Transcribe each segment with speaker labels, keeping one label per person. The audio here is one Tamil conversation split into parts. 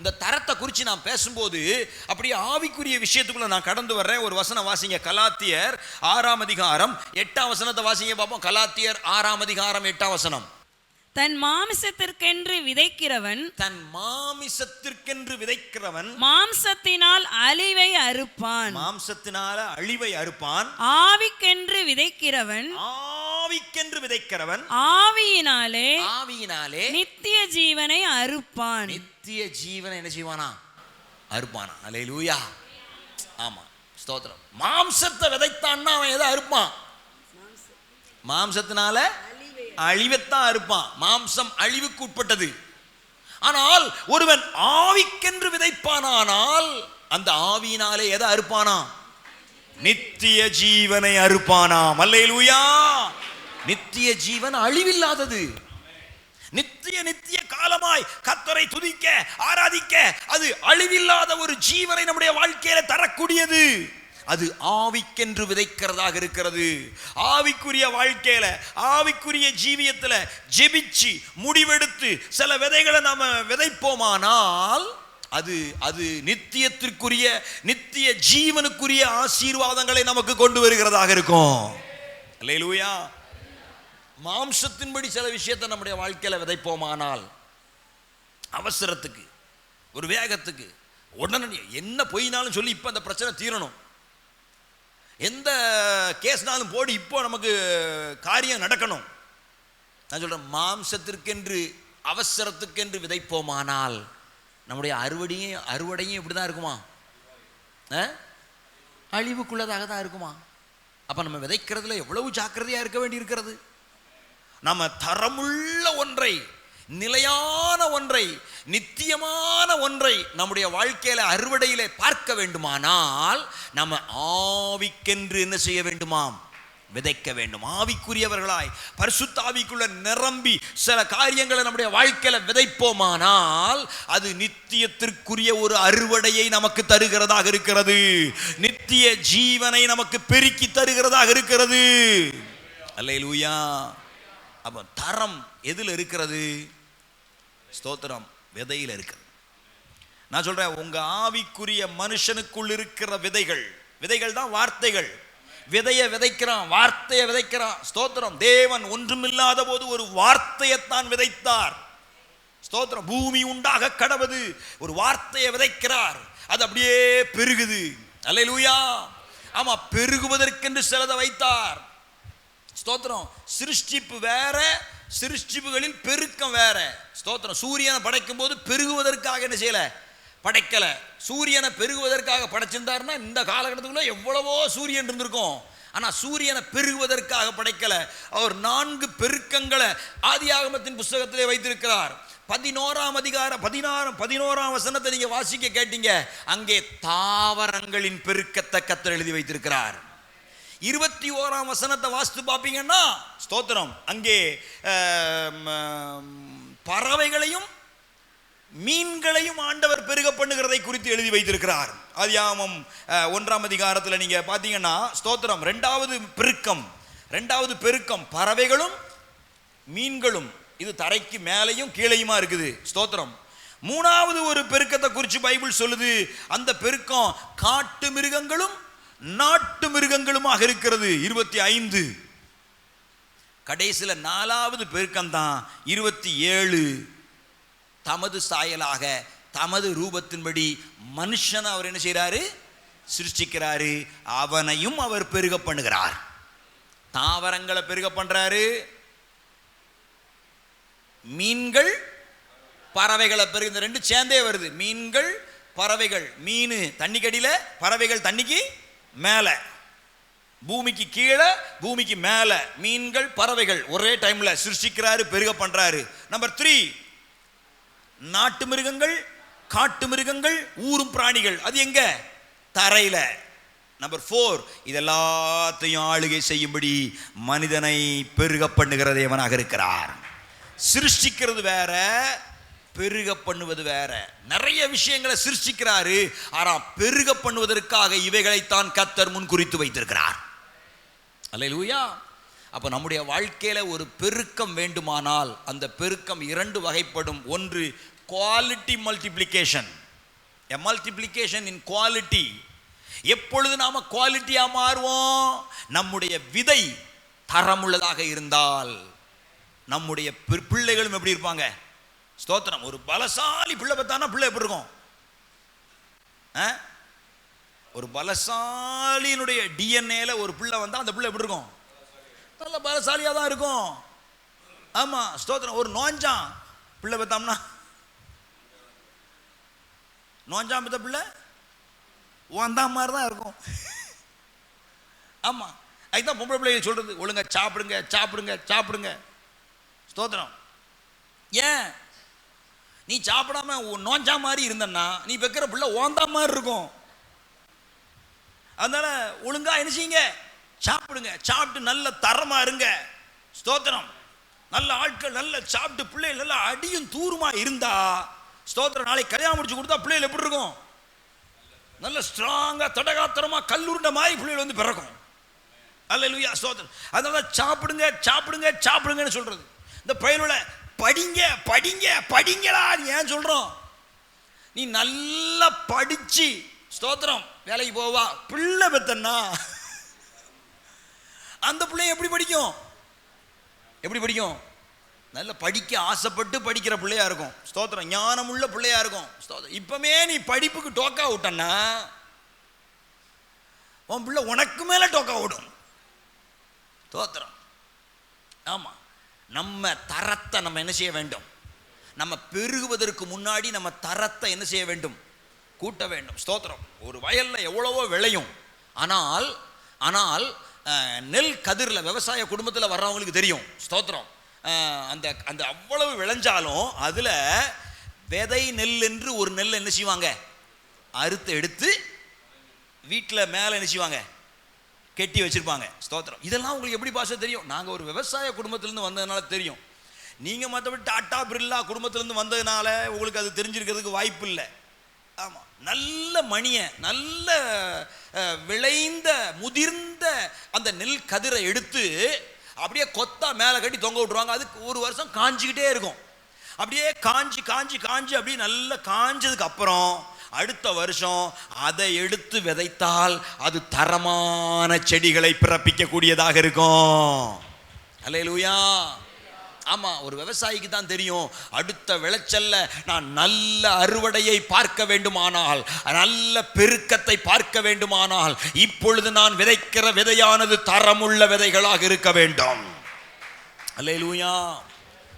Speaker 1: இந்த தரத்தை குறித்து நான் பேசும்போது அப்படியே ஆவிக்குரிய விஷயத்துக்குள்ள நான் கடந்து வர்றேன். ஒரு வசனம் வாசிங்க. கலாத்தியர் ஆறாம் அதிகாரம் எட்டாம் வசனத்தை வாசிங்க பார்ப்போம் கலாத்தியர் ஆறாம் அதிகாரம் எட்டாம் வசனம்.
Speaker 2: தன் மாமிசத்திற்கென்று விதைக்கிறவன்
Speaker 1: தன் மாமிசத்திற்கென்று விதைக்கிறவன்
Speaker 2: மாம்சத்தினால் அழிவை அறுப்பான்.
Speaker 1: மாம்சத்தினால அழிவை அறுப்பான்.
Speaker 2: ஆவிக்கென்று விதைக்கிறவன்
Speaker 1: ஆவிக்கென்று விதைக்கிறவன்
Speaker 2: ஆவியினாலே
Speaker 1: ஆவியினாலே
Speaker 2: நித்திய ஜீவனை அறுப்பான்.
Speaker 1: நித்திய ஜீவனை என்ன செய்வானா? அறுப்பானா. அலை லூயா ஆமா. ஸ்தோத்திரம். மாம்சத்தை விதைத்தான்னா அவன் எதை அறுப்பான்? மாம்சத்தினால அழிவைத்தான் அறுப்பான். மாம்சம் அழிவுக்கு உட்பட்டது. ஆனால் ஒருவன் ஆவிக்கென்று விதைப்பானானால் அந்த ஆவியினாலே எதை அறுப்பானா? நித்திய ஜீவனை அறுப்பானாம். அல்லேலூயா நித்திய ஜீவன் அழிவில்லாதது. நித்திய நித்திய காலமாய் கத்தரை துதிக்க ஆராதிக்க அது அழிவில்லாத ஒரு ஜீவனை நம்முடைய வாழ்க்கையில தரக்கூடியது. அது ஆவிக்கென்று விதைக்கிறதாக இருக்கிறது. ஆவிக்குரிய வாழ்க்கையில ஆவிக்குரிய ஜீவியத்துல ஜெபிச்சு முடிவெடுத்து சில விதைகளை நாம விதைப்போமானால் அது அது நித்தியத்திற்குரிய நித்திய ஜீவனுக்குரிய ஆசீர்வாதங்களை நமக்கு கொண்டு வருகிறதாக இருக்கும். இல்லையிலூயா மாம்சத்தின்படி சில விஷயத்தை நம்முடைய வாழ்க்கையில் விதைப்போமானால் அவசரத்துக்கு ஒரு வேகத்துக்கு உடனே என்ன பொய்னாலும் சொல்லி இப்போ அந்த பிரச்சனை தீரணும். எந்த கேஸ்னாலும் போடி இப்போ நமக்கு காரியம் நடக்கணும். நான் சொல்கிறேன் மாம்சத்திற்கென்று அவசரத்துக்கென்று விதைப்போமானால் நம்முடைய அறுவடையும் அறுவடையும் இப்படி தான் இருக்குமா? ஆ? அழிவுக்குள்ளதாக தான் இருக்குமா? அப்போ நம்ம விதைக்கிறதுல எவ்வளவு ஜாக்கிரதையாக இருக்க வேண்டி இருக்கிறது நம்ம தரமுள்ள ஒன்றை நிலையான ஒன்றை நித்தியமான ஒன்றை நம்முடைய வாழ்க்கையில அறுவடையிலே பார்க்க வேண்டுமானால் நம்ம ஆவிக்கென்று என்ன செய்ய வேண்டுமாம்? விதைக்க வேண்டும். ஆவிக்குரியவர்களாய் பரிசுத்த ஆவிக்குள்ள நிரம்பி சில காரியங்களை நம்முடைய வாழ்க்கையில விதைப்போமானால் அது நித்தியத்திற்குரிய ஒரு அறுவடையை நமக்கு தருகிறதாக இருக்கிறது. நித்திய ஜீவனை நமக்கு பெருக்கி தருகிறதாக இருக்கிறது. அல்லேலூயா. அப்போ தரம் எதில் இருக்கிறது? ஸ்தோத்திரம் விதையில் இருக்கிறது நான் சொல்கிறேன் உங்கள் ஆவிக்குரிய மனுஷனுக்குள் இருக்கிற விதைகள் விதைகள் தான் வார்த்தைகள். விதையை விதைக்கிறான் வார்த்தையை விதைக்கிறான். ஸ்தோத்திரம் தேவன் ஒன்றுமில்லாத போது ஒரு வார்த்தையைத்தான் விதைத்தார். ஸ்தோத்திரம் பூமி உண்டாக கடவுது ஒரு வார்த்தையை விதைக்கிறார். அது அப்படியே பெருகுது. அல்லேலூயா. ஆமா பெருகுவதற்கென்று சிலதை வைத்தார். ஸ்தோத்திரம். சிருஷ்டிப்பு வேற சிருஷ்டிப்புகளில் பெருக்கம் வேற. ஸ்தோத்திரம். சூரியனை படைக்கும் போது பெருகுவதற்காக என்ன செய்யல? படைக்கல. சூரியனை பெருகுவதற்காக படைச்சிருந்தாருன்னா இந்த காலகட்டத்துக்குள்ள எவ்வளவோ சூரியன் இருந்திருக்கும். ஆனா சூரியனை பெருகுவதற்காக படைக்கல. அவர் நான்கு பெருக்கங்களை ஆதியாகமத்தின் புஸ்தகத்திலே வைத்திருக்கிறார். பதினோராம் அதிகார பதினாறாம் பதினோராம் வசனத்தை நீங்க வாசிக்க கேட்டீங்க. அங்கே தாவரங்களின் பெருக்கத்தை கத்தர் எழுதி வைத்திருக்கிறார். இருபத்தி ஓராம் வசனத்தை வாசித்து பார்ப்பீங்கன்னா ஸ்தோத்திரம். அங்கே பறவைகளையும் மீன்களையும் ஆண்டவர் பெருக பண்ணுகிறதை குறித்து எழுதி வைத்திருக்கிறார். அதியாமம் ஒன்றாம் அதிகாரத்தில் நீங்க பார்த்தீங்கன்னா ஸ்தோத்திரம். ரெண்டாவது பெருக்கம் ரெண்டாவது பெருக்கம் பறவைகளும் மீன்களும். இது தரைக்கு மேலேயும் கீழேயுமா இருக்குது? ஸ்தோத்திரம். மூணாவது ஒரு பெருக்கத்தை குறித்து பைபிள் சொல்லுது அந்த பெருக்கம் காட்டு மிருகங்களும் நாட்டு பெருக்கங்களுமாக இருக்கிறது. இருபத்தி ஐந்து. கடைசியில் நாலாவது பெருக்கம்தான். இருபத்தி ஏழு. தமது சாயலாக தமது ரூபத்தின்படி மனுஷனை அவர் என்ன செய்கிறாரு? சிருஷ்டிக்கிறாரு. அவனையும் அவர் பெருக பண்ணுகிறார். தாவரங்களை பெருக பண்ணுறாரு மீன்கள் பறவைகளை பெருக இந்த ரெண்டு சேர்ந்தே வருது. மீன்கள் பறவைகள் மீன் தண்ணிக்கடியில் பறவைகள் தண்ணிக்கு மேலே. பூமிக்கு கீழே பூமிக்கு மேலே. மீன்கள் பறவைகள் ஒரே டைமில் சிருஷ்டிக்கிறாரு பெருக பண்ணுறாரு நம்பர் த்ரீ நாட்டு மிருகங்கள் காட்டு மிருகங்கள் ஊரும் பிராணிகள். அது எங்க? தரையில. நம்பர் ஃபோர் இதெல்லாத்தையும் ஆளுகை செய்யும்படி மனிதனை பெருக பண்ணுகிற தேவனாக இருக்கிறார். சிருஷ்டிக்கிறது வேற பெருக பண்ணுவது வேற. நிறைய விஷயங்களை சிருஷ்டிக்கிறாரு ஆனால் பெருக பண்ணுவதற்காக இவைகளைத்தான் கத்தர் முன் குறித்து வைத்திருக்கிறார். அல்லேலூயா அப்போ நம்முடைய வாழ்க்கையில் ஒரு பெருக்கம் வேண்டுமானால் அந்த பெருக்கம் இரண்டு வகைப்படும். ஒன்று quality multiplication a multiplication in quality எப்பொழுது நாம் குவாலிட்டியாக மாறுவோம்? நம்முடைய விதை தரமுள்ளதாக இருந்தால். நம்முடைய பிள்ளைகளும் எப்படி இருப்பாங்க? ஸ்தோத்திரம். ஒரு பலசாலி பிள்ளை பார்த்தானா பிள்ளை எப்படி இருக்கும்? ஆ? ஒரு பலசாலியினுடைய டிஎன்ஏல ஒரு பிள்ளை வந்தால் அந்த பிள்ளை எப்படி இருக்கும்? நல்ல பலசாலியாக தான் இருக்கும். ஆமாம் ஸ்தோத்திரம். ஒரு நோஞ்சான் பிள்ளை பார்த்தோம்னா நோஞ்சான் பெத்த பிள்ளை? வந்தா மாதிரி தான் இருக்கும். ஆமாம் அதுதான் பொம்பளை பிள்ளைங்க சொல்கிறது ஒழுங்க சாப்பிடுங்க சாப்பிடுங்க சாப்பிடுங்க. ஸ்தோத்திரம். ஏன்? நீ சாப்பிடாம நோஞ்சா மாதிரி இருந்தன்னா நீ வைக்கிற பிள்ளை ஓந்தா மாதிரி இருக்கும். அதனால ஒழுங்கா என்ன செய்யுங்க? சாப்பிடுங்க. சாப்பிட்டு நல்ல தரமா இருங்க. ஸ்தோத்திரம். நல்ல ஆட்கள் நல்ல சாப்பிட்டு பிள்ளைகள் நல்லா அடியும் தூருமா இருந்தா ஸ்தோத்திரம் நாளைக்கு கல்யாணம் முடிச்சு கொடுத்தா பிள்ளைகள் எப்படி இருக்கும்? நல்ல ஸ்ட்ராங்கா தடகாத்திரமா கல்லுருண்ட மாதிரி பிள்ளைகள் வந்து பிறக்கும். அல்லேலூயா ஸ்தோத்திரம். அதனால சாப்பிடுங்க சாப்பிடுங்க சாப்பிடுங்கன்னு சொல்றது. இந்த பையனோட படிங்க படிங்க படிங்களா ஏன் சொல்றோம்? நீ நல்லா படிச்சு ஸ்தோத்திரம். வேலைக்கு போவா. பிள்ளை பெத்தன்னா? அந்த பிள்ளை எப்படி படிக்கும்? எப்படி படிக்கும்? நல்ல படிக்க ஆசைப்பட்டு படிக்கிற பிள்ளையா இருக்கும். ஸ்தோத்திரம். ஞானமுள்ள பிள்ளையா இருக்கும். ஸ்தோத்திரம். இப்பமே நீ படிப்புக்கு டோக்கா விட்டன்னா உன் பிள்ளை உனக்கு மேல டோக்கா விடும் ஸ்தோத்திரம். ஆமா. நம்ம தரத்தை நம்ம என்ன செய்ய வேண்டும்? நம்ம பெருகுவதற்கு முன்னாடி நம்ம தரத்தை என்ன செய்ய வேண்டும்? கூட்ட வேண்டும். ஸ்தோத்திரம். ஒரு வயலில் எவ்வளவோ விளையும். ஆனால் ஆனால் நெல் கதிரில் விவசாய குடும்பத்தில் வர்றவங்களுக்கு தெரியும். ஸ்தோத்திரம். அந்த அந்த அவ்வளவு விளைஞ்சாலும் அதில் விதை நெல் என்று ஒரு நெல் என்ன செய்வாங்க? அறுத்து எடுத்து வீட்டில் மேலே என்ன செய்வாங்க? கெட்டி வச்சுருப்பாங்க. ஸ்தோத்திரம். இதெல்லாம் உங்களுக்கு எப்படி பாஷை தெரியும்? நாங்கள் ஒரு விவசாய குடும்பத்திலேருந்து வந்ததுனால தெரியும். நீங்கள் மற்றபடி டாட்டா பிர்லா குடும்பத்திலேருந்து வந்ததுனால உங்களுக்கு அது தெரிஞ்சிருக்கிறதுக்கு வாய்ப்பு இல்லை. ஆமாம் நல்ல மணியை நல்ல விளைந்த முதிர்ந்த அந்த நெல் கதிரை எடுத்து அப்படியே கொத்தா மேலே கட்டி தொங்க விட்ருவாங்க அதுக்கு ஒரு வருஷம் காஞ்சிக்கிட்டே இருக்கும். அப்படியே காஞ்சி காஞ்சி காஞ்சி அப்படியே நல்லா காஞ்சதுக்கு அப்புறம் அடுத்த வருஷம் அதை எடுத்து விதைத்தால் அது தரமான செடிகளை பிறப்பிக்கக்கூடியதாக இருக்கும். அல்லேலூயா ஆமாம் ஒரு விவசாயிக்கு தான் தெரியும். அடுத்த விளைச்சல்ல நான் நல்ல அறுவடையை பார்க்க வேண்டுமானால் நல்ல பெருக்கத்தை பார்க்க வேண்டுமானால் இப்பொழுது நான் விதைக்கிற விதையானது தரமுள்ள விதைகளாக இருக்க வேண்டும். அல்லேலூயா.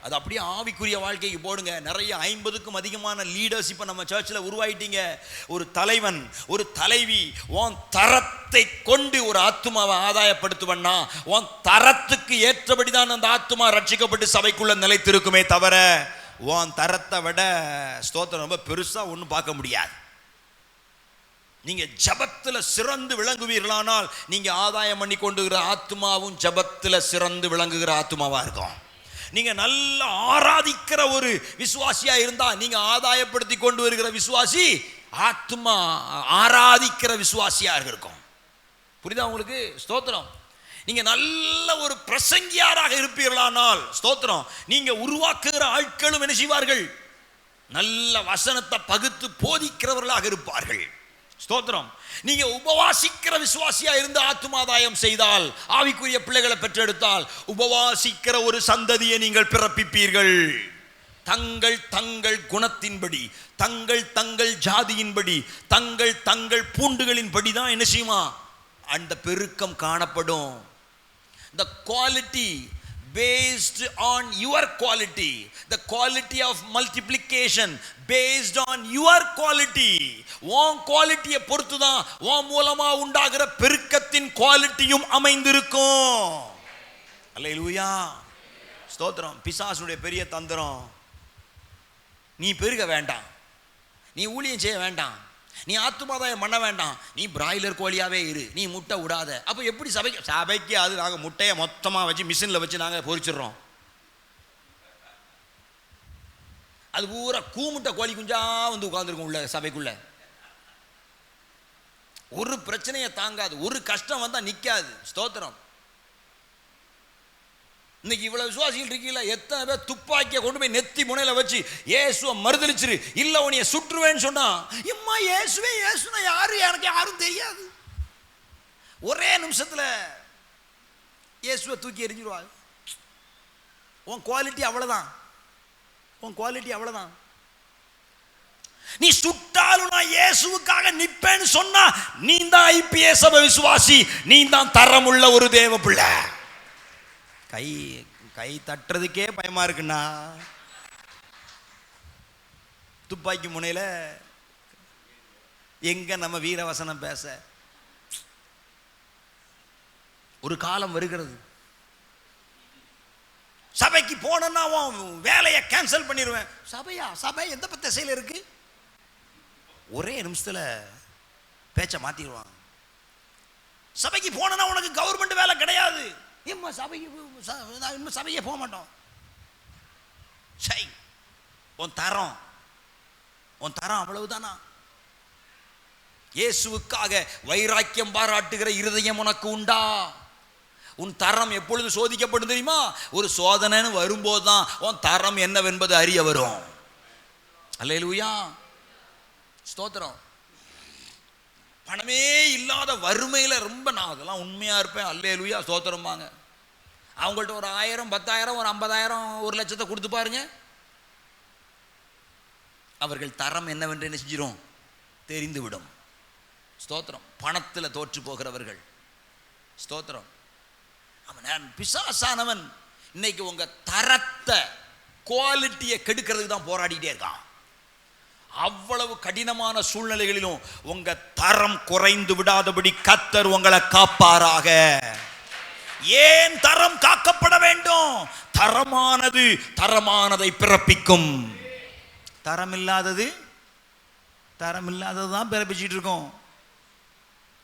Speaker 1: அது அப்படியே ஆவிக்குரிய வாழ்க்கைக்கு போடுங்க. நிறைய ஐம்பதுக்கும் அதிகமான லீடர்ஸ் இப்போ நம்ம சர்ச்சில் உருவாயிட்டீங்க. ஒரு தலைவன் ஒரு தலைவி உன் தரத்தை கொண்டு ஒரு ஆத்துமாவை ஆதாயப்படுத்துவன்னா உன் தரத்துக்கு ஏற்றபடி தான் அந்த ஆத்துமா ரட்சிக்கப்பட்டு சபைக்குள்ள நிலைத்திருக்குமே தவிர உன் தரத்தை விட ஸ்தோத்திரம் ரொம்ப பெருசாக ஒன்றும் பார்க்க முடியாது. நீங்கள் ஜபத்தில் சிறந்து விளங்குவீர்களானால் நீங்கள் ஆதாயம் பண்ணி கொண்டுகிற ஆத்மாவும் ஜபத்தில் சிறந்து விளங்குகிற ஆத்மாவாக இருக்கும். நீங்கள் நல்லா ஆராதிக்கிற ஒரு விசுவாசியாக இருந்தால் நீங்கள் ஆதாயப்படுத்தி கொண்டு வருகிற விசுவாசி ஆத்மா ஆராதிக்கிற விசுவாசியாக இருக்கும் புரியுதா உங்களுக்கு? ஸ்தோத்திரம். நீங்கள் நல்ல ஒரு பிரசங்கியாராக இருப்பீர்களானால் ஸ்தோத்திரம் நீங்கள் உருவாக்குகிற ஆட்களும் என்ன செய்வார்கள்? நல்ல வசனத்தை பகுத்து போதிக்கிறவர்களாக இருப்பார்கள். ஸ்தோத்திரம். நீங்க உபவாசிக்கிற விசுவாசியா இருந்து ஆத்துமாதாயம் செய்தால் ஆவிக்குரிய பிள்ளைகளை பெற்றெடுத்தால் உபவாசிக்கிற ஒரு சந்ததியை நீங்கள் பிறப்பிப்பீர்கள். தங்கள் தங்கள் குணத்தின்படி தங்கள் தங்கள் ஜாதியின்படி தங்கள் தங்கள் பூண்டுகளின்படி தான் என்ன செய்யுமா? அந்த பெருக்கம் காணப்படும். The quality based on your quality. The quality of multiplication based on your quality. உன் குவாலிட்டியை பொறுத்து தான் உன் மூலமா உண்டாகிற பெருக்கத்தின் குவாலிட்டியும் அமைந்திருக்கும். அல்லேலூயா ஸ்தோத்திரம். பிசாசுடைய பெரிய தந்திரம். நீ பெருக வேண்டாம். நீ ஊழியம் செய்ய வேண்டாம். நீ ஆத்துமாதாயம் பண்ண வேண்டாம். நீ பிராய்லர் கோழியாகவே இரு. நீ முட்டை விடாத அப்போ எப்படி சபைக்கு சபைக்கு அது நாங்கள் முட்டையை மொத்தமாக வச்சு மிஷினில் வச்சு நாங்கள் பொறிச்சிடுறோம் அது பூரா கூமுட்டை கோழி குஞ்சா வந்து உட்காந்துருக்கும் உள்ள சபைக்குள்ள. ஒரு பிரச்சனையை தாங்காது. ஒரு கஷ்டம் வந்தால் நிற்காது ஸ்தோத்திரம். இன்னைக்கு இவ்வளவு விசுவாசிகள் இருக்கீங்கள? எத்தனை பேர் துப்பாக்கியை கொண்டு போய் நெத்தி முனையில வச்சு ஏசுவை மறுதளிச்சிரு இல்ல உனிய சுற்றுவேன்னு சொன்னா இம்மா இயேசுவே ஏசுனா யாரு? எனக்கு யாரும் தெரியாது. ஒரே நிமிஷத்துல இயேசுவை தூக்கி எறிஞ்சிருவாங்க. உன் குவாலிட்டி அவ்வளவுதான். உன் குவாலிட்டி அவ்வளவுதான். நீ சுட்டாலும் நான் இயேசுவுக்காக நிப்பேன்னு சொன்னா நீ தான் ஐபிஎஸ் விசுவாசி நீ தான் தரமுள்ள ஒரு தேவ பிள்ளை. கை கை தட்டுறதுக்கே பயமாக இருக்குண்ணா. துப்பாக்கி முனையில எங்கே நம்ம வீரவசனம் பேச? ஒரு காலம் வருகிறது. சபைக்கு போனேன்னா வேலையை கேன்சல் பண்ணிடுவேன் சபையா? சபை எந்த திசையில் இருக்கு? ஒரே நிமிஷத்துல பேச்சை மாற்றிடுவான் சபைக்கு போனேன்னா உனக்கு கவர்மெண்ட் வேலை கிடையாது. இம்மா சபைக்கு இன்னும் சபையே போக மாட்டோம். சை உன் தரம் உன் தரம் அவ்வளவுதானா? இயேசுவுக்காக வைராக்கியம் பாராட்டுகிற இருதயம் உனக்கு உண்டா? உன் தரம் எப்பொழுது சோதிக்கப்படும் தெரியுமா? ஒரு சோதனைன்னு வரும்போது தான் உன் தரம் என்னவென்பது அறிய வரும். அல்லையிலூயா ஸ்தோத்திரம். பணமே இல்லாத வறுமையில் ரொம்ப நான் அதெல்லாம் உண்மையாக இருப்பேன். அல்லேலூயா ஸ்தோத்திரம்பாங்க அவங்கள்ட்ட ஒரு ஆயிரம் பத்தாயிரம் ஒரு ஐம்பதாயிரம் ஒரு லட்சத்தை கொடுத்து பாருங்க. அவர்கள் தரம் என்னவென்று என்ன செஞ்சிடும் தெரிந்துவிடும். ஸ்தோத்திரம். பணத்தில் தோற்று போகிறவர்கள். ஸ்தோத்திரம். அவன் பிசாசானவன். இன்னைக்கு உங்கள் தரத்தை குவாலிட்டியை கெடுக்கிறதுக்கு தான் போராடிட்டே இருக்கான். அவ்வளவு கடினமான சூழ்நிலைகளிலும் உங்க தரம் குறைந்து விடாதபடி கத்தர் உங்களை காப்பாராக. ஏன் தரம் காக்கப்பட வேண்டும்? தரமானது தரமானதை பிறப்பிக்கும். தரம் இல்லாதது தரம் இல்லாதது தான் பிறப்பிச்சிட்டு இருக்கோம்.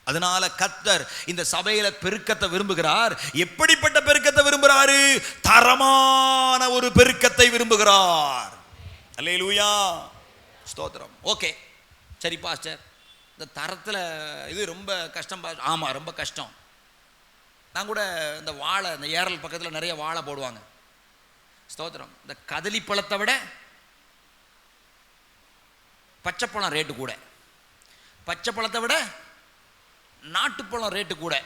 Speaker 1: அதனால கத்தர் இந்த சபையில பெருக்கத்தை விரும்புகிறார். எப்படிப்பட்ட பெருக்கத்தை விரும்புகிறாரு? தரமான ஒரு பெருக்கத்தை விரும்புகிறார். அல்லேலூயா. ஸ்தோத்திரம். ஓகே. சரி பாஸ்டர். இந்த தரத்தில் இது ரொம்ப கஷ்டம் பா ஆமாம் ரொம்ப கஷ்டம். நான் கூட இந்த வாழை இந்த ஏரல் பக்கத்தில் நிறைய வாழை போடுவாங்க. ஸ்தோத்திரம். இந்த கதலி பழத்தை விட பச்சைப்பழம் ரேட்டு கூட. பச்சை பழத்தை விட நாட்டுப்பழம் ரேட்டு கூட.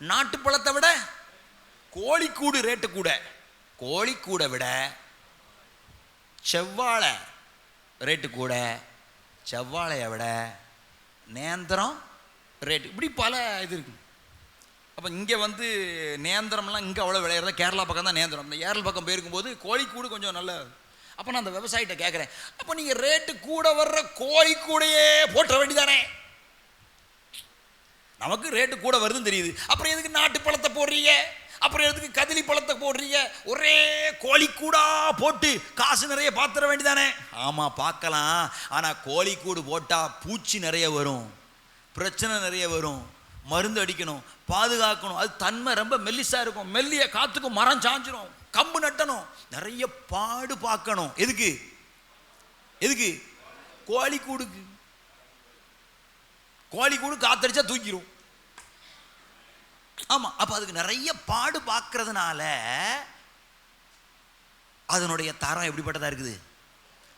Speaker 1: நாட்டுப்பழத்தை விட கோழிக்கூடு ரேட்டு கூட. கோழிக்கூடை விட செவ்வாழை ரேட்டு கூட செவ்வாழையை விட நேந்திரம் ரேட்டு. இப்படி பல இது இருக்குது அப்போ இங்கே வந்து நேந்திரம்லாம் இங்கே அவ்வளோ விளையிறத? கேரளா பக்கம் தான் நேந்திரம். இந்த ஏரல் பக்கம் போயிருக்கும்போது கோழிக்கூடு கொஞ்சம் நல்ல அப்போ நான் அந்த விவசாயிகிட்ட கேட்குறேன் அப்போ நீங்கள் ரேட்டு கூட வர்ற கோழிக்கூடையே போட்டுற வேண்டியதானே நமக்கு ரேட்டு கூட வருதுன்னு தெரியுது. அப்புறம் எதுக்கு நாட்டு பழத்தை போடுறீங்க? அப்புறம் எதுக்கு கதிலி பழத்தை போடுறீங்க? ஒரே கோழிக்கூடா போட்டு காசு நிறைய பாத்திர வேண்டிதானே ஆமாம் பார்க்கலாம். ஆனால் கோழிக்கூடு போட்டால் பூச்சி நிறைய வரும். பிரச்சனை நிறைய வரும். மருந்து அடிக்கணும் பாதுகாக்கணும். அது தன்மை ரொம்ப மெல்லிசாக இருக்கும். மெல்லிய காற்றுக்கும் மரம் சாஞ்சிரும். கம்பு நட்டணும். நிறைய பாடு பார்க்கணும். எதுக்கு? எதுக்கு? கோழிக்கூடுக்கு. கோழிக்கூடு காத்தடிச்சா தூக்கிடும் ஆமாம் அப்போ அதுக்கு நிறைய பாடு பார்க்கறதுனால அதனுடைய தரம் எப்படிப்பட்டதாக இருக்குது?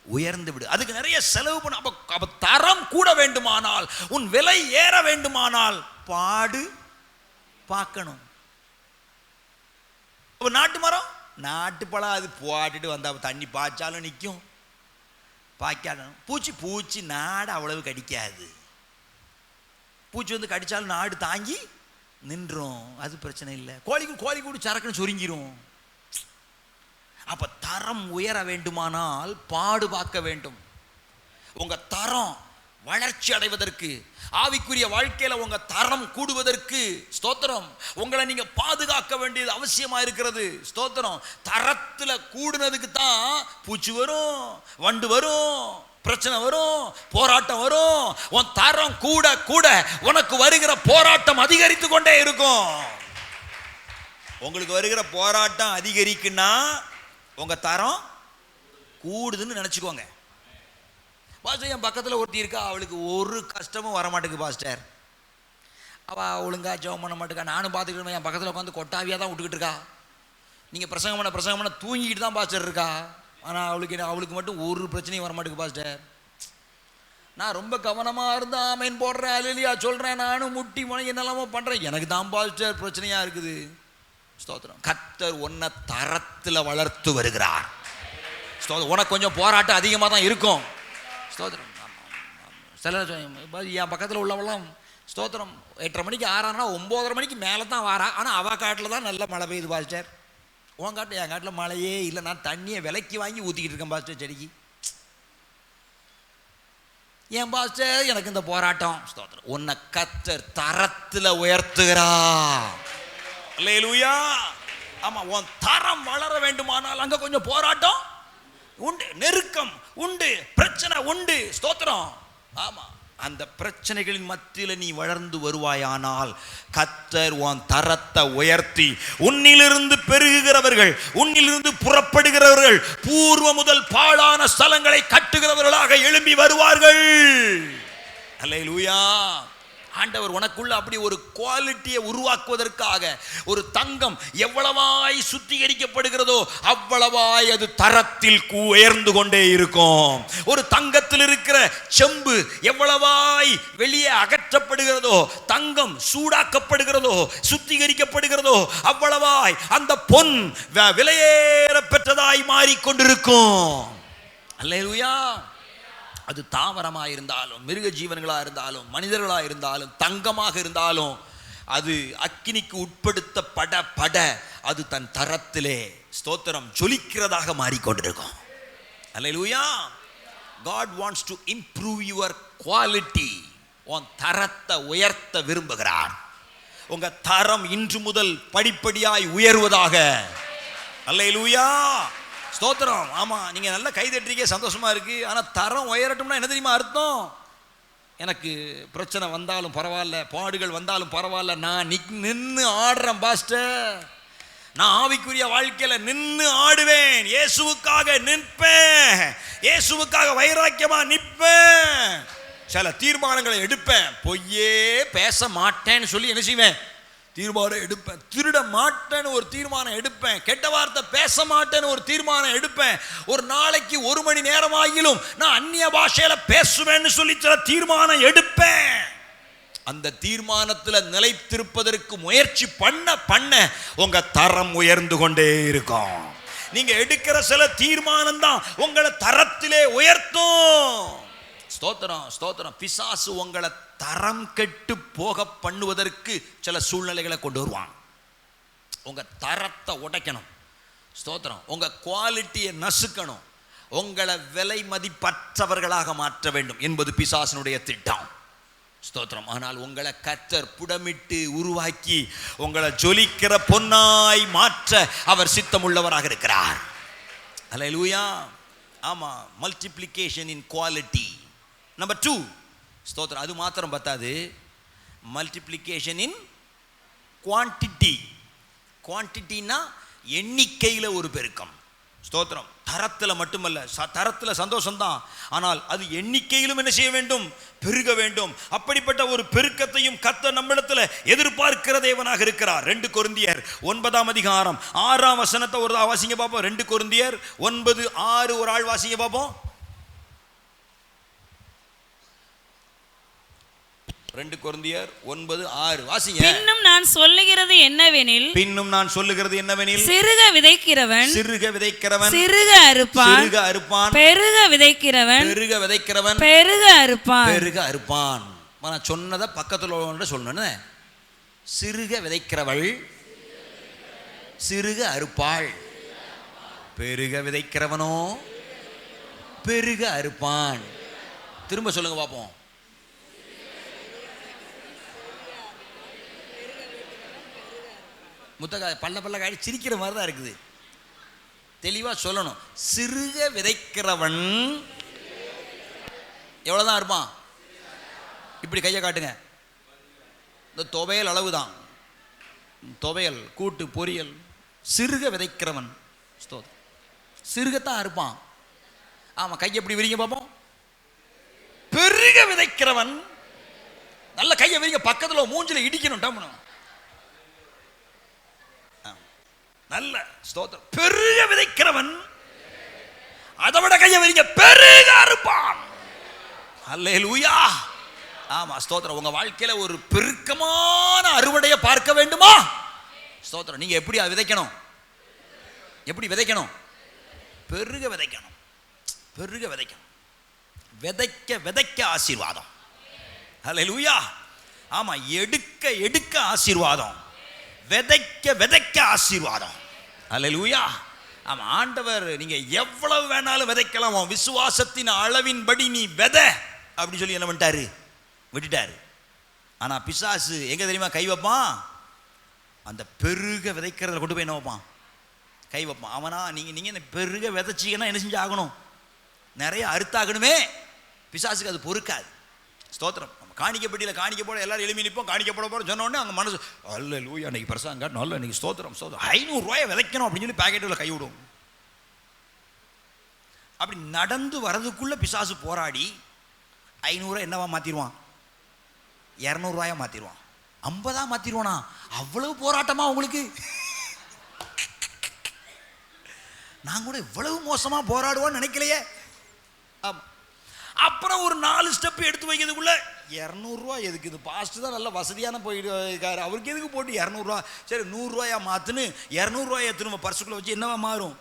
Speaker 1: உயர்ந்து விடு. அதுக்கு நிறைய செலவு பண்ண அப்போ அப்போ தரம் கூட வேண்டுமானால் உன் விலை ஏற வேண்டுமானால் பாடு பார்க்கணும். அப்போ நாட்டு மரம்? நாட்டு பழம் அது போட்டுட்டு வந்தால் தண்ணி பாய்ச்சாலும் நிற்கும் பாய்க்காலும் பூச்சி பூச்சி நாடு அவ்வளவு கடிக்காது. பூச்சி வந்து கடித்தாலும் நாடு தாங்கி நின்றோம். அது பிரச்சனை இல்லை. கோழிக்கு கோழி கூடு சரக்குன்னு சுருங்கிரும். அப்போ தரம் உயர வேண்டுமானால் பாடு பார்க்க வேண்டும். உங்கள் தரம் வளர்ச்சி அடைவதற்கு ஆவிக்குரிய வாழ்க்கையில் உங்கள் தரம் கூடுவதற்கு ஸ்தோத்திரம். உங்களை நீங்கள் பாதுகாக்க வேண்டியது அவசியமாக இருக்கிறது. ஸ்தோத்திரம். தரத்தில் கூடுனதுக்கு தான் பூச்சி வரும் வண்டு வரும். பிரச்சனை வரும் போராட்டம் வரும் உன் தரம் கூட கூட உனக்கு வருகிற போராட்டம் அதிகரித்து கொண்டே இருக்கும். உங்களுக்கு வருகிற போராட்டம் அதிகரிக்குன்னா உங்க தரம் கூடுதுன்னு நினைச்சுக்கோங்க. பாஸ்டர் என் பக்கத்தில் ஒருத்தி இருக்கா அவளுக்கு ஒரு கஷ்டமும் வரமாட்டேங்குது பாஸ்டர். அவள் ஒழுங்கா ஜெபம் பண்ண மாட்டேக்கா. நானும் பார்த்துக்கிட்டு என் பக்கத்தில் உட்காந்து கொட்டாவியாக தான் விட்டுக்கிட்டு இருக்கா. நீங்கள் பிரசங்கம் பண்ண பிரசங்கம் பண்ண தூங்கிக்கிட்டு தான் பாஸ்டர் இருக்கா. ஆனால் அவளுக்கு அவளுக்கு மட்டும் ஒரு பிரச்சனையும் வர பாஸ்டர். நான் ரொம்ப கவனமாக இருந்தால் ஆமேன் போடுறேன் அலிலியா சொல்கிறேன் நானும் முட்டி முனை என்னெல்லாமோ பண்ணுறேன் எனக்கு தான் பாஸ்டர் பிரச்சனையாக இருக்குது. ஸ்தோத்திரம். கத்தர் ஒன்றை தரத்தில் வளர்த்து வருகிறார். ஸ்தோத்திரம். உனக்கு கொஞ்சம் போராட்டம் அதிகமாக தான் இருக்கும். ஸ்தோத்திரம். சில என் பக்கத்தில் உள்ளவெல்லாம் ஸ்தோத்திரம் எட்டரை மணிக்கு ஆறானா ஒம்போதரை மணிக்கு மேலே தான் வாரா. ஆனால் அவ காட்டில் தான் நல்ல மழை பெய்யுது பாஸ்டர். உன் காட்டில் என் காட்டில் மழையே இல்லை நான் தண்ணியை விலைக்கு வாங்கி ஊற்றிக்கிட்டு இருக்கேன் பாஸ்டர் செடிக்கு. ஏன் பாஸ்டர் எனக்கு இந்த போராட்டம். ஸ்தோத்திரம். உன்னை கத்தர் தரத்தில் உயர்த்துகிறா அல்லேலூயா. ஆமாம் உன் தரம் வளர வேண்டுமானால் அங்கே கொஞ்சம் போராட்டம். உண்டு நெருக்கம் உண்டு பிரச்சனை உண்டு. ஸ்தோத்திரம். ஆமாம் அந்த பிரச்சனைகளின் மத்தியில் நீ வளர்ந்து வருவாயானால் கத்தர் உன் தரத்தை உயர்த்தி உன்னிலிருந்து பெருகுகிறவர்கள் உன்னிலிருந்து புறப்படுகிறவர்கள் பூர்வ முதல் பாழான ஸ்தலங்களை கட்டுகிறவர்களாக எழும்பி வருவார்கள். அல்லேலூயா. ஆண்டவர் உனக்குள்ள அப்படி ஒரு குவாலிட்டியை உருவாக்குவதற்காக ஒரு தங்கம் எவ்வளவாய் சுத்திகரிக்கப்படுகிறதோ அவ்வளவாய் அது தரத்தில் கு- உயர்ந்து கொண்டே இருக்கும். ஒரு தங்கத்தில் இருக்கிற செம்பு எவ்வளவாய் வெளியே அகற்றப்படுகிறதோ தங்கம் சூடாக்கப்படுகிறதோ சுத்திகரிக்கப்படுகிறதோ அவ்வளவாய் அந்த பொன் வ- விலையேற பெற்றதாய் மாறிக்கொண்டிருக்கும். அல்லேலூயா. அது தாவரமாக இருந்தாலும் மிருக ஜீவன்களாக இருந்தாலும் மனிதர்களாக இருந்தாலும் தங்கமாக இருந்தாலும் அது அக்கினிக்கு உட்படுத்த பட பட அது தன் தரத்திலே ஸ்தோத்திரம் ஜொலிக்கிறதாக மாறிக்கொண்டிருக்கும். Hallelujah! God wants to improve your quality உன் தரத்தை உயர்த்த விரும்புகிறார். உங்க தரம் இன்று முதல் படிப்படியாய் உயர்வதாக. அல்லேலூயா! ஸ்தோத்திரம். ஆமாம் நீங்கள் நல்லா கை தட்டுறீங்க சந்தோஷமாக இருக்குது ஆனால் தரம் உயரட்டும்னா என்ன தெரியுமா அர்த்தம்? எனக்கு பிரச்சனை வந்தாலும் பரவாயில்ல பாடுகள் வந்தாலும் பரவாயில்ல. நான் நிக் நின்று ஆடுறேன் பாஸ்டர். நான் ஆவிக்குரிய வாழ்க்கையில் நின்று ஆடுவேன். இயேசுவுக்காக நிற்பேன். இயேசுவுக்காக வைராக்கியமாக நிற்பேன். சில தீர்மானங்களை எடுப்பேன். பொய்யே பேச மாட்டேன்னு சொல்லி என்ன செய்வேன்? தீர்மானம் எடுப்பேன். திருட மாட்டேன்னு ஒரு தீர்மானம் எடுப்பேன். கெட்ட வார்த்தை பேச மாட்டேன்னு ஒரு தீர்மானம் எடுப்பேன். ஒரு நாளைக்கு ஒரு மணி நேரமாகிலும் நான் அந்நிய பாஷையில் பேசுவேன்னு சொல்லி சில தீர்மானம் எடுப்பேன். அந்த தீர்மானத்தில் நிலைத்திருப்பதற்கு முயற்சி பண்ண பண்ண உங்கள் தரம் உயர்ந்து கொண்டே இருக்கும். நீங்கள் எடுக்கிற சில தீர்மானம் தான் உங்களை தரத்திலே உயர்த்தும். ஸ்தோத்திரம் ஸ்தோத்திரம். பிசாசு உங்களை தரம் கெட்டு போக பண்ணுவதற்கு சில சூழ்நிலைகளை கொண்டு வருவான் உங்கள் தரத்தை உடைக்கணும். ஸ்தோத்திரம். உங்கள் குவாலிட்டியை நசுக்கணும். உங்களை விலை மதிப்பற்றவர்களாக மாற்ற வேண்டும் என்பது பிசாசனுடைய திட்டம். ஸ்தோத்திரம். ஆனால் உங்களை கத்தர் புடமிட்டு உருவாக்கி உங்களை ஜொலிக்கிற பொன்னாய் மாற்ற அவர் சித்தமுள்ளவராக இருக்கிறார். அல்லேலூயா ஆமாம் multiplication in quality number two ஸ்தோத்திரம். அது மாத்திரம் பத்தாது. மல்டிப்ளிகேஷன் இன் குவான்டிட்டி குவான்டிட்டினா எண்ணிக்கையில் ஒரு பெருக்கம். ஸ்தோத்திரம். தரத்தில் மட்டுமல்ல ச தரத்தில் சந்தோஷம்தான். ஆனால் அது எண்ணிக்கையிலும் என்ன செய்ய வேண்டும்? பெருக வேண்டும். அப்படிப்பட்ட ஒரு பெருக்கத்தையும் கத்த நம்மிடத்தில் எதிர்பார்க்கிற தேவனாக இருக்கிறார். ரெண்டு கொருந்தியர் ஒன்பதாம் அதிகாரம். ஆறாம் வசனத்தை ஒரு வாசிங்க பார்ப்போம். ரெண்டு கொருந்தியர் ஒன்பது ஆறு ஒரு ஆள் வாசிங்க பார்ப்போம். ரெண்டு கொருந்தியர் ஒன்பது ஆறு. வாசிங்க.
Speaker 2: பின்னும் நான் சொல்லுகிறது என்னவெனில்
Speaker 1: பின்னும் நான் சொல்லுகிறது என்னவெனில்
Speaker 2: சிறுக விதைக்கிறவன்
Speaker 1: சிறுக விதைக்கிறவன்
Speaker 2: சிறுக அறுப்பான்
Speaker 1: சிறுக அறுப்பான்
Speaker 2: பெருக விதைக்கிறவன்
Speaker 1: பெருக விதைக்கிறவன்
Speaker 2: பெருக அறுப்பான்.
Speaker 1: பெருக அறுப்பான். நான் சொன்னதை பக்கத்தில் உள்ளவன்கிட்ட சொல்லணும்னு. சிறுக விதைக்கிறவள் சிறுக அறுப்பாள். பெருக விதைக்கிறவனோ பெருக அறுப்பான். திரும்ப சொல்லுங்க பார்ப்போம் முத்தகா பல்ல பல்ல காடி சிரிக்கிற மாதிரி தான் இருக்குது. தெளிவாக சொல்லணும். சிறுக விதைக்கிறவன் எவ்வளோதான் இருப்பான்? இப்படி கையை காட்டுங்க. இந்த துவையல் அளவு தான் துவையல் கூட்டு பொரியல். சிறுக விதைக்கிறவன். ஸ்தோதம் சிறுகத்தான் இருப்பான். ஆமாம் கையை எப்படி விரிங்க பார்ப்போம் பெருக விதைக்கிறவன். நல்ல கையை விரிங்க. பக்கத்தில் மூஞ்சில் இடிக்கணும் டம்னு. நல்ல ஸ்தோத்திரம். பெருக விதைக்கிறவன் அதை விட கையை வைங்க பெருக அறுப்பான் அல்லேலூயா. ஆமா ஸ்தோத்திரம். உங்க வாழ்க்கையில ஒரு பெருக்கமான அறுவடையை பார்க்க வேண்டுமா? ஸ்தோத்திரம். நீங்க எப்படி விதைக்கணும்? எப்படி விதைக்கணும்? பெருக விதைக்கணும். பெருக விதைக்கணும். விதைக்க விதைக்க ஆசீர்வாதம். அல்லேலூயா. ஆமா எடுக்க எடுக்க ஆசீர்வாதம். விதைக்க விதைக்க ஆசீர்வாதம். அல்லேலூயா ஆமாம் ஆண்டவர் நீங்கள் எவ்வளவு வேணாலும் விதைக்கலாம். உன் விசுவாசத்தின் அளவின்படி நீ வித அப்படின்னு சொல்லி என்ன பண்ணிட்டாரு? விட்டுட்டாரு. ஆனால் பிசாசு எங்கே தெரியுமா கை வைப்பான்? அந்த பெருக விதைக்கிறதுல கொண்டு போய் என்ன வைப்பான்? கை வைப்பான். அவனா நீங்கள் நீங்கள் இந்த பெருக விதைச்சிங்கன்னா என்ன செஞ்சு ஆகணும் நிறைய அறுத்தாகணுமே. பிசாசுக்கு அது பொறுக்காது. ஸ்தோத்திரம். காணிக்கப்பட்டியில் காணிக்க போட எல்லாரும் எழுமி நிற்போம் காணிக்க போட போட சொன்னோடனே அவங்க மனசு அல்ல லூயா அன்னைக்கு பிரசாங்க காட்டணும் அல்ல இன்றைக்கி ஸ்தோத்திரம் ஸ்தோத்திரம். ஐநூறுரூவாயை விதைக்கணும் அப்படின்னு சொல்லி பாக்கெட்டில் கைவிடும் அப்படி நடந்து வர்றதுக்குள்ளே பிசாசு போராடி ஐநூறுரூவா என்னவா மாற்றிடுவான் இரநூறுவாயா மாற்றிடுவான் ஐம்பதா மாற்றிடுவானா அவ்வளவு போராட்டமா உங்களுக்கு? நான் கூட இவ்வளவு மோசமாக போராடுவோன்னு நினைக்கலையே. ஆமா. அப்புறம் ஒரு நாலு ஸ்டெப் எடுத்து வைக்கிறதுக்குள்ளே இரநூறுவா எதுக்கு? இது பாஸ்ட் தான் நல்ல வசதியான போயிருக்காரு அவருக்கு எதுக்கு போட்டு இரநூறுவா? சரி நூறுரூவாயா மாற்றுன்னு இரநூறுவாயை திரும்ப பர்சுக்குள்ளே வச்சு என்னவா மாறும்?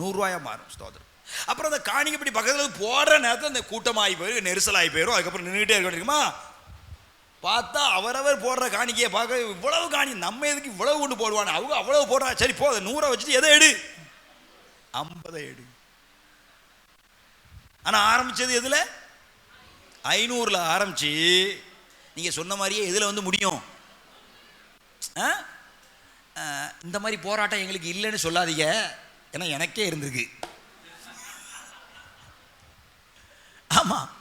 Speaker 1: நூறுரூவாயா மாறும் ஸ்தோத்திரம். அப்புறம் அந்த காணிக்கப்படி பக்கத்தில் போடுற நேரத்தில் அந்த கூட்டமாகி போயிடும் நெரிசலாகி போயிடும் அதுக்கப்புறம் நின்றுட்டே இருக்க முடியுமா பார்த்தா அவரவர் போடுற காணிக்கையை பார்க்க இவ்வளவு காணி நம்ம எதுக்கு இவ்வளவு கொண்டு போடுவானே அவங்க அவ்வளவு போடுறா. சரி போ அதை நூறை வச்சுட்டு எதை எடு? ஐம்பதை எடு. ஆனால் ஆரம்பிச்சது எதில்? ஐநூறுல ஆரம்பிச்சு நீங்கள் சொன்ன மாதிரியே எதில் வந்து முடியும். ஆ? இந்த மாதிரி போராட்டம் எங்களுக்கு இல்லைன்னு சொல்லாதீங்க. ஏன்னா எனக்கே இருந்திருக்கு. ஆமாம்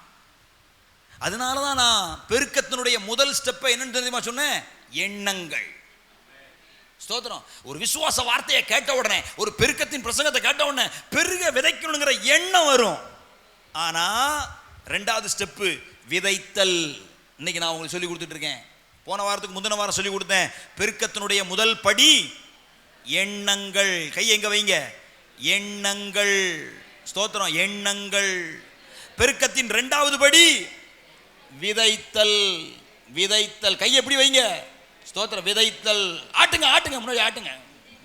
Speaker 1: அதனால தான் நான் பெருக்கத்தினுடைய முதல் ஸ்டெப்பை என்னன்னு தெரியுமா சொன்னேன்? எண்ணங்கள். ஸ்தோத்திரம். ஒரு விசுவாச வார்த்தையை கேட்ட உடனே ஒரு பெருக்கத்தின் பிரசங்கத்தை கேட்ட உடனே பெருக விதைக்கணுங்கிற எண்ணம் வரும். ஆனால் ரெண்டாவது ஸ்டெப்பு விதைத்தல். இன்னைக்கு நான் உங்களுக்கு சொல்லி கொடுத்துட்டு இருக்கேன் போன வாரத்துக்கு முந்தின வாரம் சொல்லி கொடுத்தேன். பெருக்கத்தினுடைய முதல் படி எண்ணங்கள். கை எங்க வைங்க? எண்ணங்கள். ஸ்தோத்திரம் எண்ணங்கள். பெருக்கத்தின் ரெண்டாவது படி விதைத்தல். விதைத்தல். கை எப்படி வைங்க? ஸ்தோத்திரம் விதைத்தல். ஆட்டுங்க ஆட்டுங்க முன்னாடி ஆட்டுங்க.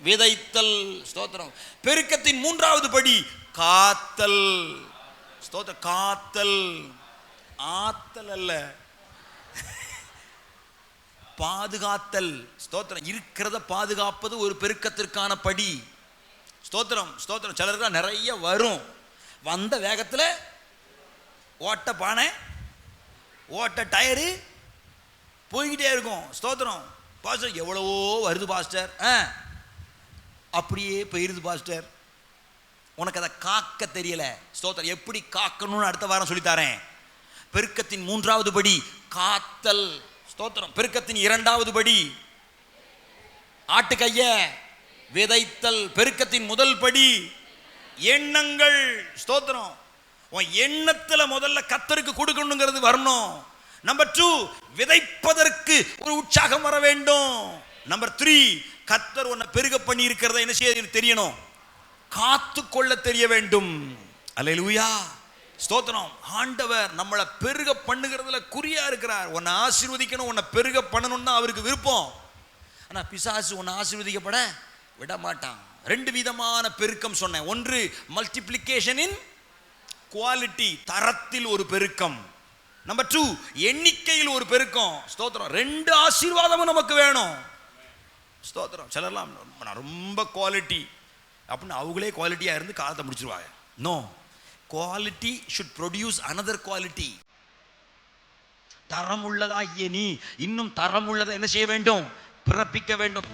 Speaker 1: விதைத்தல் ஸ்தோத்திரம். பெருக்கத்தின் மூன்றாவது படி காத்தல். ஸ்தோத்திரம். காத்தல் ஆத்தல் அல்ல. பாதுகாத்தல். ஸ்தோத்திரம். இருக்கிறத பாதுகாப்பது ஒரு பெருக்கத்திற்கான படி. ஸ்தோத்திரம் ஸ்தோத்திரம். சிலருக்கு நிறைய வரும். வந்த வேகத்தில் ஓட்ட பானை ஓட்ட டயரு போய்கிட்டே இருக்கும். ஸ்தோத்திரம். பாஸ்டர் எவ்வளவோ வருது பாஸ்டர். ஆ அப்படியே போயிருது பாஸ்டர். உனக்கு அதை காக்க தெரியல. ஸ்தோத்திரம். எப்படி காக்கணும்னு அடுத்த வாரம் சொல்லித்தாரேன். பெருக்கத்தின் மூன்றாவது படி காத்தல். ஸ்தோத்திரம். பெருக்கத்தின் இரண்டாவது படி ஆட்டுக்கைய விதைத்தல். பெருக்கத்தின் முதல் படி எண்ணங்கள். ஸ்தோத்திரம். உன் எண்ணத்தில் முதல்ல கத்தருக்கு கொடுக்கணுங்கிறது வரணும். நம்பர் டூ விதைப்பதற்கு ஒரு உற்சாகம் வர வேண்டும். நம்பர் த்ரீ கத்தர் உன்னை பெருக பண்ணி இருக்கிறத என்ன செய்ய தெரியணும். காத்து கொள்ள தெரிய வேண்டும் அல்லேலூயா. ஸ்தோத்திரம். ஆண்டவர் நம்மளை பெருக பண்ணுகிறதுல குறியா இருக்கிறார். உன்னை ஆசீர்வதிக்கணும் உன்னை பெருக பண்ணணும்னு அவருக்கு விருப்பம். ஆனால் பிசாசு உன்னை ஆசீர்வதிக்கப்பட விட மாட்டான் ரெண்டு விதமான பெருக்கம் சொன்னேன். ஒன்று மல்டிப்ளிகேஷனின் குவாலிட்டி தரத்தில் ஒரு பெருக்கம். நம்பர் டூ எண்ணிக்கையில் ஒரு பெருக்கம். ஸ்தோத்திரம். ரெண்டு ஆசீர்வாதமும் நமக்கு வேணும். ஸ்தோத்திரம். சிலர்லாம் ரொம்ப- நான் ரொம்ப குவாலிட்டி அப்படின்னு அவங்களே குவாலிட்டியாக இருந்து காலத்தை முடிச்சிருவாங்க. No quality should produce another quality தரம் உள்ளதா நீ இன்னும் தரம் உள்ளதை என்ன செய்ய வேண்டும்? பிறப்பிக்க வேண்டும்.